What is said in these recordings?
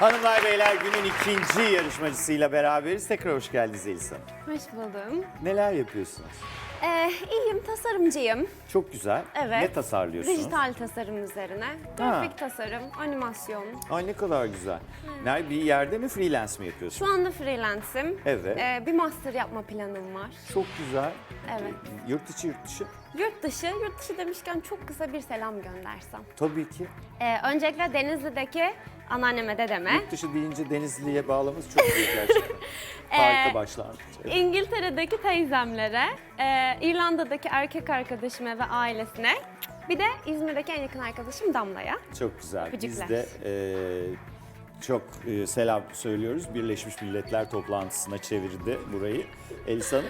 Hanımlar beyler günün ikinci yarışmacısıyla beraberiz. Tekrar hoş geldiniz Elisa. Hoş buldum. Neler yapıyorsunuz? Ee, iyiyim, tasarımcıyım. Çok güzel. Evet. Ne tasarlıyorsunuz? Dijital tasarım üzerine. Grafik tasarım, animasyon. Ay ne kadar güzel. Nerede bir yerde mi freelance mi yapıyorsunuz? Şu anda freelance'im. Evet. Ee, bir master yapma planım var. Çok güzel. Evet. Yurt içi yurt dışı? Yurt dışı, yurt dışı demişken çok kısa bir selam göndersem. Tabii ki. Ee, öncelikle Denizli'deki anneanneme dedeme. Yurt dışı deyince Denizli'ye bağlamamız çok büyük gerçekten. Harika başlangıç. Evet. İngiltere'deki teyzemlere, e, İrlanda'daki erkek arkadaşıma ve ailesine, bir de İzmir'deki en yakın arkadaşım Damla'ya. Çok güzel. Biz Öpücükler. de e, çok e, selam söylüyoruz. Birleşmiş Milletler toplantısına çevirdi burayı. Elisa Hanım.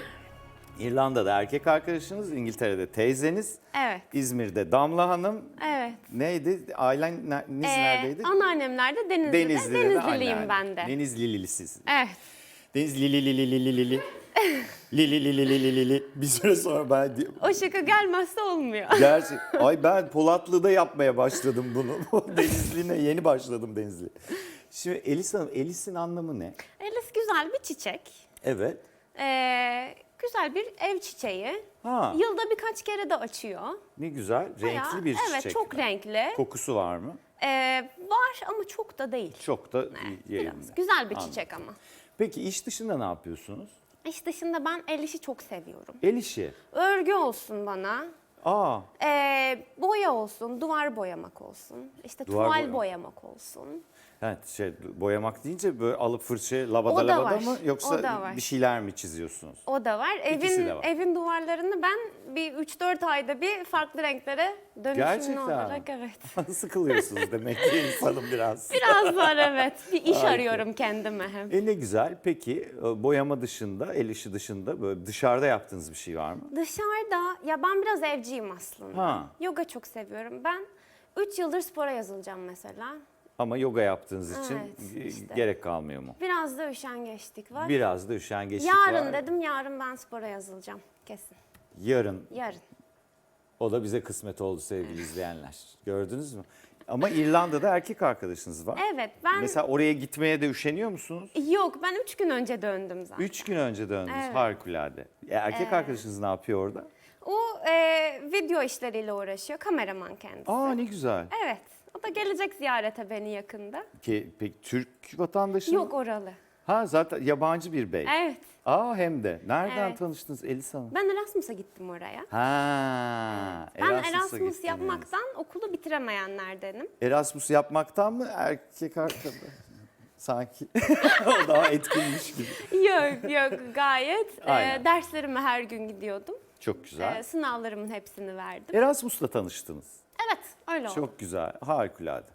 İrlanda'da erkek arkadaşınız, İngiltere'de teyzeniz, Evet, İzmir'de Damla Hanım. evet. Neydi? Ailen ne- Ee, neredeydi? anneannemler de Denizli'de. Denizli'de de Denizliliyim anneanne. ben de. Denizlilisiz. Evet. Denizli li li li li li li li. Li li li li li li li li. Bir süre sonra ben di- O şaka gelmezse olmuyor. Gerçek. Ay ben Polatlı'da yapmaya başladım bunu. Denizli'ne yeni başladım Denizli. Şimdi Elis Hanım, Elis'in anlamı ne? Elis güzel bir çiçek. Evet. Ee, güzel bir ev çiçeği. Ha, Yılda birkaç kere de açıyor. ne güzel. Renkli Bayağı- bir çiçek. Evet, çok renkli. Kokusu var mı? Ee, var ama çok da değil. Çok da Biraz. yerinde. Güzel bir Anladım. çiçek ama. Peki iş dışında ne yapıyorsunuz? İş dışında ben el işi çok seviyorum. El işi. Örgü olsun bana. Aa, Ee, boya olsun, duvar boyamak olsun. işte Duvar tuval boya- boyamak olsun. Evet şey boyamak deyince böyle alıp fırça lavada O da lavada var, mı o yoksa var. bir şeyler mi çiziyorsunuz? O da var. İkisi Evin de var. evin duvarlarını ben bir 3-4 ayda bir farklı renklere dönüşümlü Gerçekten. olarak evet. Sıkılıyorsunuz demek ki insanım biraz. Biraz var evet. Bir iş Harika. arıyorum kendime hem. E ne güzel. Peki e, boyama dışında, el işi dışında böyle dışarıda yaptığınız bir şey var mı? Dışarıda ya ben biraz evciyim aslında. Ha. Yoga çok seviyorum. Ben 3 yıldır spora yazılacağım mesela. Ama yoga yaptığınız için Evet, işte. gerek kalmıyor mu? Biraz da üşengeçlik var. Biraz da üşengeçlik yarın var. dedim yarın ben spora yazılacağım kesin. Yarın Yarın. o da bize kısmet oldu sevgili izleyenler. Gördünüz mü? Ama İrlanda'da erkek arkadaşınız var. Evet ben Mesela oraya gitmeye de üşeniyor musunuz? yok ben 3 gün önce döndüm zaten. Üç gün önce döndünüz. Evet. Harikulade. E, erkek arkadaşınız ne yapıyor orada? O e, video işleriyle uğraşıyor. Kameraman kendisi. Aa ne güzel. Evet. O da gelecek ziyarete beni yakında. Ki, peki Türk vatandaşı mı? Yok oralı. Ha zaten yabancı bir bey. Evet. Aa hem de. Nereden Evet. tanıştınız Elisa Hanım? Ben Erasmus'a gittim oraya. Ha, Ben Erasmus'a Erasmus gittiniz. yapmaktan okulu bitiremeyenlerdenim. Erasmus yapmaktan mı erkek arkadaş? Sanki o daha etkinmiş gibi. yok yok gayet. Aynen. derslerime her gün gidiyordum. Çok güzel. E, sınavlarımın hepsini verdim. Erasmus'la tanıştınız. Evet öyle oldu. Çok güzel, harikulade.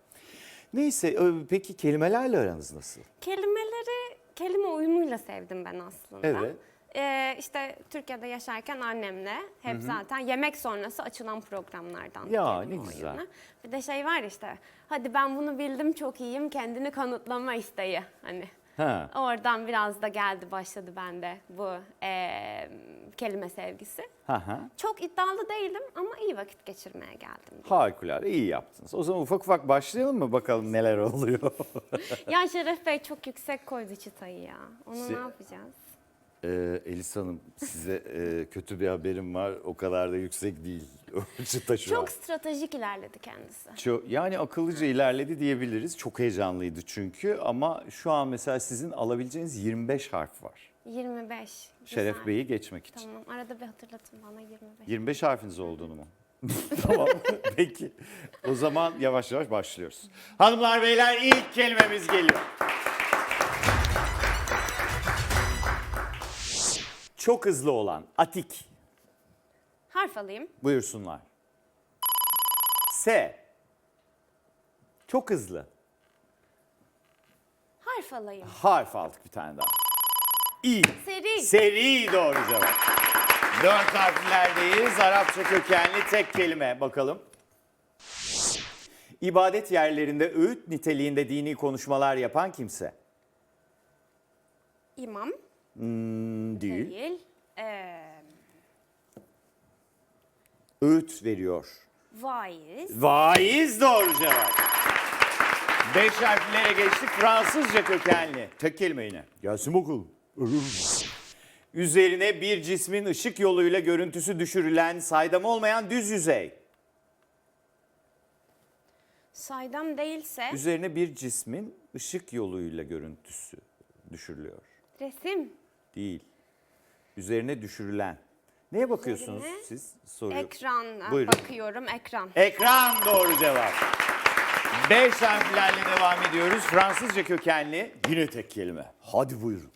Neyse, ö- peki kelimelerle aranız nasıl? Kelimeleri kelime oyunuyla sevdim ben aslında. Evet. Ee, işte Türkiye'de yaşarken annemle hep zaten yemek sonrası açılan programlardan. Ya, ne güzel. oyunu. Bir de şey var işte hadi ben bunu bildim çok iyiyim kendini kanıtlama isteği hani. Ha. Oradan biraz da geldi başladı bende bu eee, kelime sevgisi. Ha ha. Çok iddialı değilim ama iyi vakit geçirmeye geldim. Harikulade, iyi yaptınız. O zaman ufak ufak başlayalım mı bakalım neler oluyor? ya Şeref Bey çok yüksek koydu çıtayı ya. Onu ne yapacağız? Ee, Elisa Hanım size e, kötü bir haberim var. O kadar da yüksek değil. Çıta şu an. Çok stratejik ilerledi kendisi. Çok, yani akıllıca ilerledi diyebiliriz. Çok heyecanlıydı çünkü ama şu an mesela sizin alabileceğiniz 25 harf var. 25. Şeref Güzel. Bey'i geçmek için. Tamam arada bir hatırlatın bana 25. 25 harfiniz olduğunu mu? tamam peki. O zaman yavaş yavaş başlıyoruz. Hanımlar beyler ilk kelimemiz geliyor. Çok hızlı olan atik. Harf alayım. Buyursunlar. S. Çok hızlı. Harf alayım. Harf aldık bir tane daha. İ. Seri. Seri doğru cevap. Dört harflerdeyiz. Arapça kökenli tek kelime. Bakalım. İbadet yerlerinde öğüt niteliğinde dini konuşmalar yapan kimse. İmam. Hmm, değil. Değil. Ee, Öğüt veriyor. vaiz. Vaiz doğru cevap. Beş harflere geçtik. Fransızca kökenli. Tek kelime yine. Gelsin bakalım. Üzerine bir cismin ışık yoluyla görüntüsü düşürülen, saydam olmayan düz yüzey. Saydam değilse Üzerine bir cismin ışık yoluyla görüntüsü düşürülüyor. resim, Değil. Üzerine düşürülen. Neye bakıyorsunuz Üzerine siz? Soruyu. ekran Buyurun. bakıyorum ekran. Ekran doğru cevap. Beş harflerle devam ediyoruz. Fransızca kökenli yine tek kelime. Hadi buyurun.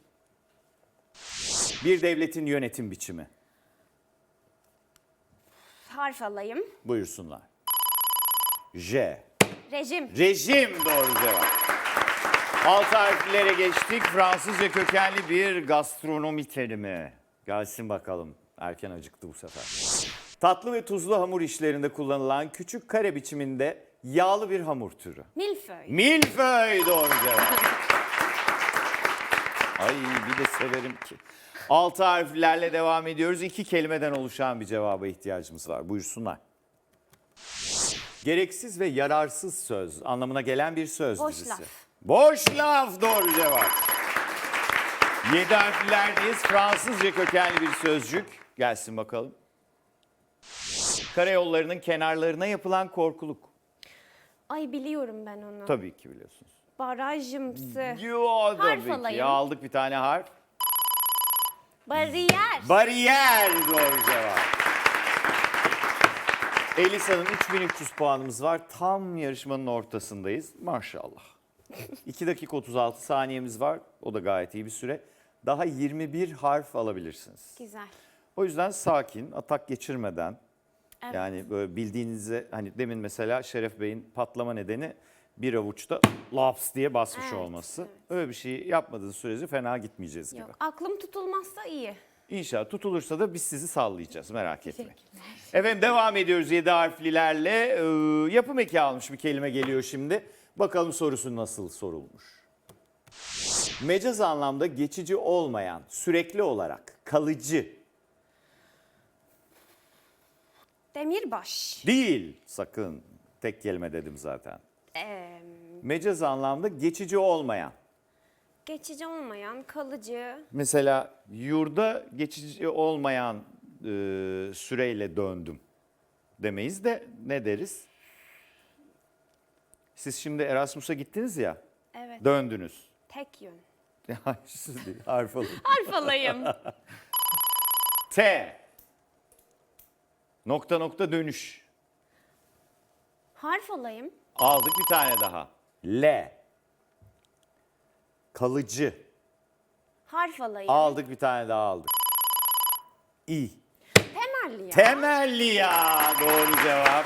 Bir devletin yönetim biçimi. Harf alayım. Buyursunlar. J. Rejim, Rejim doğru cevap. Altı harflere geçtik. Fransızca kökenli bir gastronomi terimi. Gelsin bakalım. Erken acıktı bu sefer. Tatlı ve tuzlu hamur işlerinde kullanılan küçük kare biçiminde yağlı bir hamur türü. milföy. Milföy doğru cevap. Ay bir de severim ki. Altı harflerle devam ediyoruz. İki kelimeden oluşan bir cevaba ihtiyacımız var. Buyursunlar. Gereksiz ve yararsız söz anlamına gelen bir söz Boş dizisi. laf. Boş laf doğru cevap. Yedi harflerdeyiz. Fransızca kökenli bir sözcük. Gelsin bakalım. Karayollarının kenarlarına yapılan korkuluk. Ay biliyorum ben onu. Tabii ki biliyorsunuz. Barajımsı. Yo tabii ki. alayım. Aldık bir tane harf. Bariyer. Bariyer doğru cevap. Elisa'nın 3300 puanımız var. Tam yarışmanın ortasındayız. Maşallah. 2 dakika 36 saniyemiz var. O da gayet iyi bir süre. Daha 21 harf alabilirsiniz. Güzel. O yüzden sakin, atak geçirmeden Evet. yani böyle bildiğinize hani demin mesela Şeref Bey'in patlama nedeni bir avuçta laps diye basmış Evet, olması. evet. Öyle bir şey yapmadığınız sürece fena gitmeyeceğiz gibi. Yok, aklım tutulmazsa iyi. İnşallah tutulursa da biz sizi sallayacağız merak etmeyin. Efendim devam ediyoruz 7 harflilerle. Ee, yapım eki almış bir kelime geliyor şimdi. Bakalım sorusu nasıl sorulmuş. Mecaz anlamda geçici olmayan, sürekli olarak kalıcı Demirbaş. değil sakın. Tek kelime dedim zaten. Ee, Mecaz anlamda geçici olmayan. geçici olmayan, kalıcı. Mesela yurda geçici olmayan e, süreyle döndüm demeyiz de ne deriz? Siz şimdi Erasmus'a gittiniz ya, Evet. döndünüz. Tek yön. Siz değil, harf alın. Harf alayım. T. Nokta nokta dönüş. Harf alayım. Aldık bir tane daha. L. Kalıcı. Harf alayım. Aldık bir tane daha aldık. İ. Temelli ya. Temelli ya. Doğru cevap.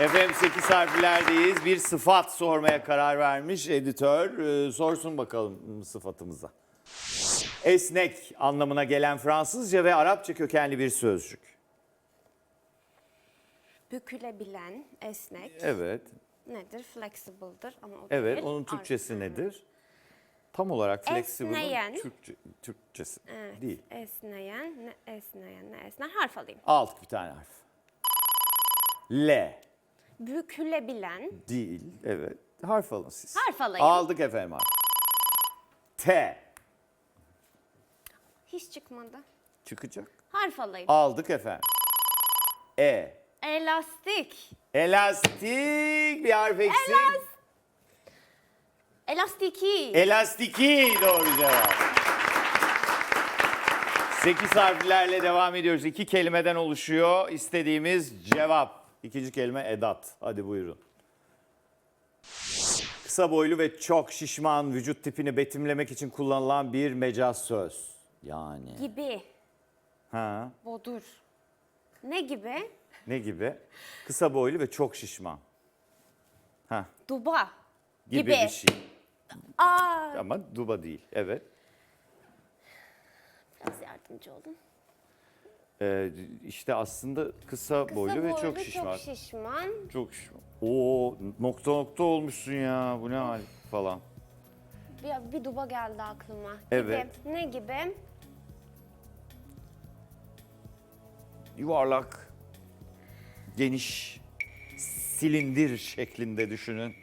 Efendim 8 harflerdeyiz. Bir sıfat sormaya karar vermiş editör. Ee, sorsun bakalım sıfatımıza. Esnek anlamına gelen Fransızca ve Arapça kökenli bir sözcük. Bükülebilen, esnek. Evet. Nedir? Flexible'dır ama o Evet. değil. Onun Türkçesi nedir? Tam olarak flexible'ın Esneyen. Türkçe, Türkçesi Evet. değil. Esneyen, ne esneyen, ne esner. Harf alayım. Aldık bir tane harf. L. Bükülebilen, Değil. Evet. Harf alın siz. Harf alayım. Aldık efendim harf. T. hiç çıkmadı. Çıkacak. Harf alayım. Aldık efendim. E. Elastik. Elastik bir harf eksik. Elastiki. Elastiki doğru cevap. 8 harflerle devam ediyoruz. İki kelimeden oluşuyor istediğimiz cevap. İkinci kelime edat. Hadi buyurun. Kısa boylu ve çok şişman vücut tipini betimlemek için kullanılan bir mecaz söz. Yani. gibi. Ha, Bodur. Ne gibi? ne gibi? Kısa boylu ve çok şişman. Ha, Duba. gibi, Gibi. bir şey. Aa, Ama duba değil. Evet. biraz yardımcı olun. Ee, işte aslında kısa, Kısa boylu, ve çok şişman. Çok şişman. Çok şişman. Oo nokta nokta olmuşsun ya. Bu ne hal falan. Bir, bir duba geldi aklıma. Gibi. Evet. Ne gibi? Yuvarlak, geniş, silindir şeklinde düşünün.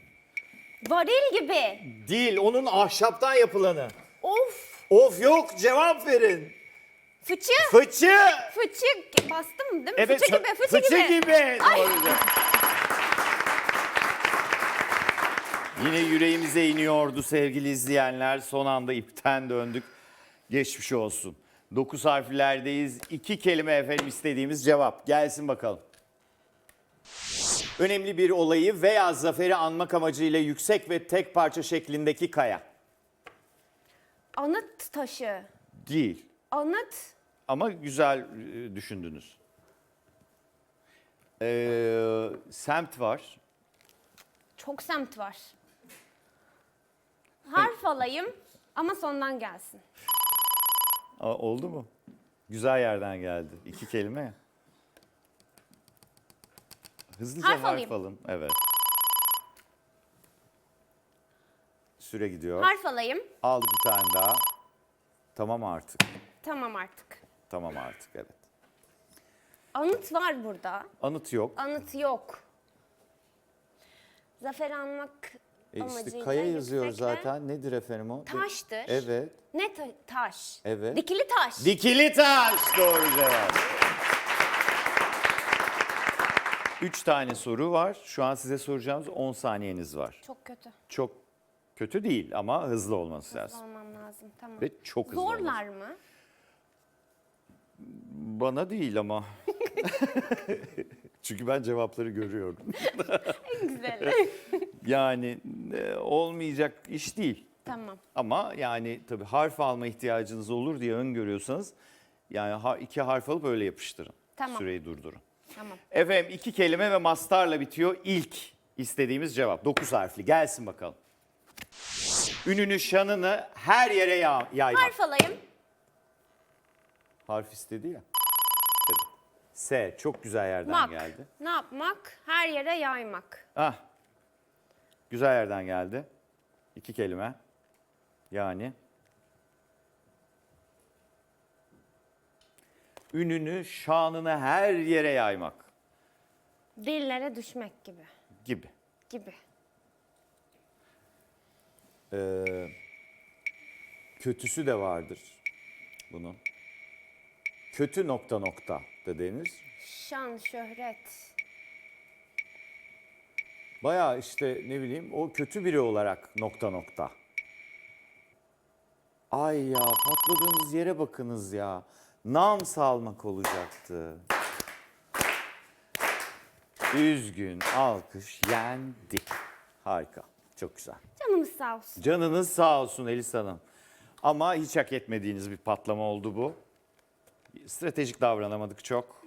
Varil gibi. Değil, onun ahşaptan yapılanı. Of. Of yok, cevap verin. Fıçı. Fıçı. Fıçı. Bastım değil mi? Evet, fıçı gibi. Fıçı, fıçı gibi. gibi. Doğru cevap. Yine yüreğimize iniyordu sevgili izleyenler. Son anda ipten döndük. Geçmiş olsun. 9 harflerdeyiz. İki kelime efendim istediğimiz cevap. Gelsin bakalım. Önemli bir olayı veya zaferi anmak amacıyla yüksek ve tek parça şeklindeki kaya. Anıt taşı. Değil. Anıt. Ama güzel e, düşündünüz. Ee, semt var. Çok semt var. Harf alayım ama sondan gelsin. Aa, oldu mu? Güzel yerden geldi. İki kelime ya. Hızlıca Harf harf, alayım. alın. Evet. Süre gidiyor. Harf alayım. Al bir tane daha. Tamam artık. Tamam artık. Tamam artık evet. Anıt var burada. Anıt yok. Anıt yok. Zafer anmak E işte amacıyla kaya yazıyor yüksek ve zaten. Nedir efendim o? Taştır. Evet. Ne ta- taş? Evet. Dikili taş. Dikili taş doğru cevap. Üç tane soru var. Şu an size soracağımız 10 saniyeniz var. Çok kötü. Çok kötü değil ama hızlı olması lazım. Olmam lazım. Tamam. Ve çok hızlı. Zorlar mı? Bana değil ama. Çünkü ben cevapları görüyorum. Güzel. Yani e, olmayacak iş değil. tamam. Ama yani tabii harf alma ihtiyacınız olur diye öngörüyorsanız yani ha- iki harf alıp öyle yapıştırın. Tamam. Süreyi durdurun. Tamam. Efendim iki kelime ve mastarla bitiyor ilk istediğimiz cevap. Dokuz harfli gelsin bakalım. Ününü şanını her yere ya- yaymak. Harf alayım. Harf istedi ya. S çok güzel yerden Mak. geldi. Ne yapmak? Her yere yaymak. Ah. Güzel yerden geldi. İki kelime. Yani. Ününü, şanını her yere yaymak Dillere düşmek gibi. gibi. Gibi. Ee, kötüsü de vardır bunun. Kötü nokta nokta denir. Şan, şöhret. Baya işte ne bileyim o kötü biri olarak nokta nokta. Ay ya patladığımız yere bakınız ya. Nam salmak olacaktı. Üzgün alkış yendi. Harika. Çok güzel. Canımız sağ olsun. Canınız sağ olsun Elis Hanım. Ama hiç hak etmediğiniz bir patlama oldu bu. Stratejik davranamadık çok.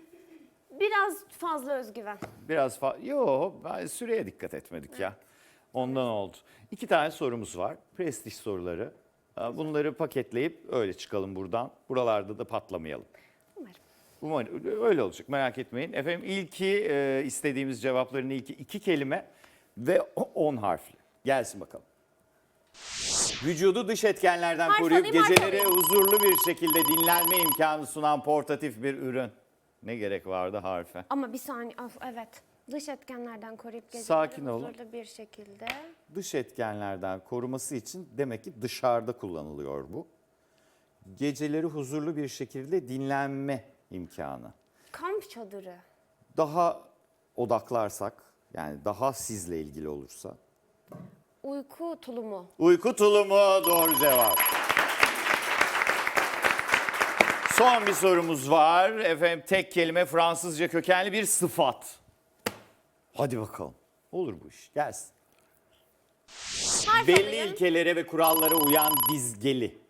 Biraz fazla özgüven. Biraz fa- Yo, ben süreye dikkat etmedik ya. Ondan oldu. İki tane sorumuz var. Prestij soruları. Bunları paketleyip öyle çıkalım buradan. Buralarda da patlamayalım. Umarım. Umarım öyle olacak merak etmeyin. Efendim ilki e, istediğimiz cevapların ilki iki kelime ve on harfli. Gelsin bakalım. Vücudu dış etkenlerden Harf koruyup alayım, harf geceleri alayım. huzurlu bir şekilde dinlenme imkanı sunan portatif bir ürün. Ne gerek vardı harfe? Ama bir saniye. Of, evet. Dış etkenlerden koruyup geceleri Sakin olun. huzurlu bir şekilde. dış etkenlerden koruması için demek ki dışarıda kullanılıyor bu. Geceleri huzurlu bir şekilde dinlenme imkanı. Kamp çadırı. Daha odaklarsak yani daha sizle ilgili olursa. Uyku tulumu. Uyku tulumu doğru cevap. Son bir sorumuz var. Efendim tek kelime Fransızca kökenli bir sıfat. Hadi bakalım. Olur bu iş. Gelsin. Harf Belli alayım. ilkelere ve kurallara uyan dizgeli.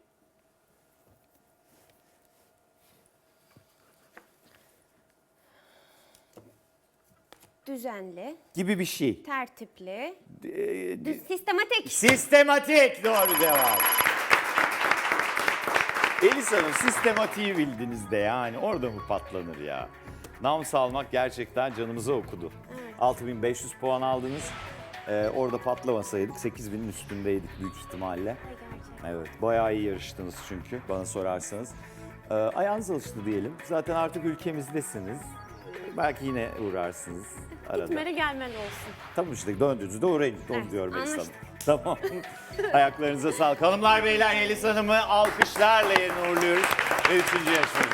Düzenli. gibi bir şey. Tertipli. Ee, Düz, sistematik. Sistematik doğru cevap. Elis Hanım sistematiği bildiniz de yani orada mı patlanır ya? Nam salmak gerçekten canımıza okudu. 6500 puan aldınız. Ee, orada patlamasaydık 8000'in üstündeydik büyük ihtimalle. Evet bayağı iyi yarıştınız çünkü bana sorarsanız. Ee, ayağınız alıştı diyelim. Zaten artık ülkemizdesiniz. Belki yine uğrarsınız arada. Gitmeli gelmeli olsun. Tamam işte döndüğünüzde uğrayın. Onu Evet, diyorum Melis Hanım. anlaştık. Tamam. Ayaklarınıza sağlık. Hanımlar beyler Melis Hanım'ı alkışlarla yerine uğurluyoruz. Ve üçüncü yarışmacımız.